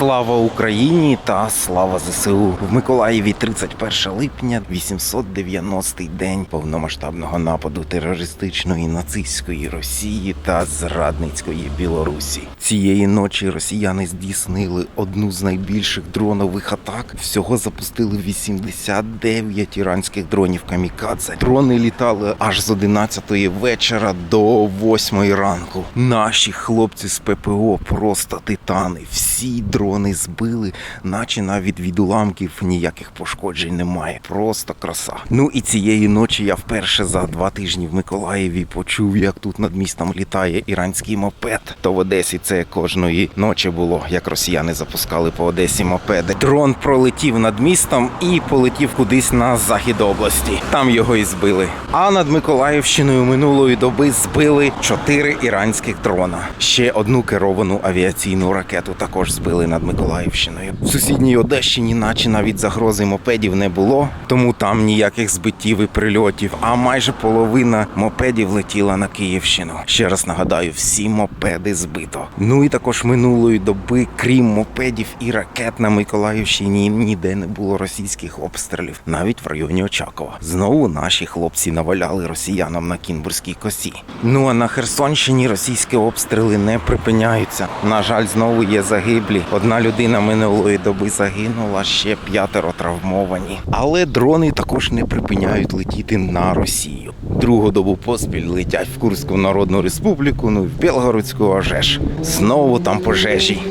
Слава Україні та слава ЗСУ в Миколаєві 31 липня, 890-й день повномасштабного нападу терористичної нацистської Росії та зрадницької Білорусі. Цієї ночі росіяни здійснили одну з найбільших дронових атак. Всього запустили 89 іранських дронів камікадзе. Дрони літали аж з 11 вечора до 8 ранку. Наші хлопці з ППО просто титани. Всі дрони збили, наче навіть від уламків ніяких пошкоджень немає. Просто краса. Ну і цієї ночі я вперше за два тижні в Миколаєві почув, як тут над містом літає іранський мопед. То в Одесі це кожної ночі було, як росіяни запускали по Одесі мопеди. Дрон пролетів над містом і полетів кудись на захід області. Там його і збили. А над Миколаївщиною минулої доби збили чотири іранських дрона. Ще одну керовану авіаційну ракету також збили над Миколаївщиною. В сусідній Одещині, наче навіть загрози мопедів не було, тому там ніяких збиттів і прильотів. А майже половина мопедів летіла на Київщину. Ще раз нагадаю, всі мопеди збито. Ну і також минулої доби, крім мопедів і ракет на Миколаївщині, ніде не було російських обстрілів, навіть в районі Очакова. Знову наші хлопці наваляли росіянам на Кінбурзькій косі. Ну а на Херсонщині російські обстріли не припиняються. На жаль, знову є загиблі. Одна людина минулої доби загинула, ще п'ятеро травмовані. Але дрони також не припиняють летіти на Росію. Другу добу поспіль летять в Курську Народну Республіку, ну і в Білгородську ожеж. Знову там пожежі.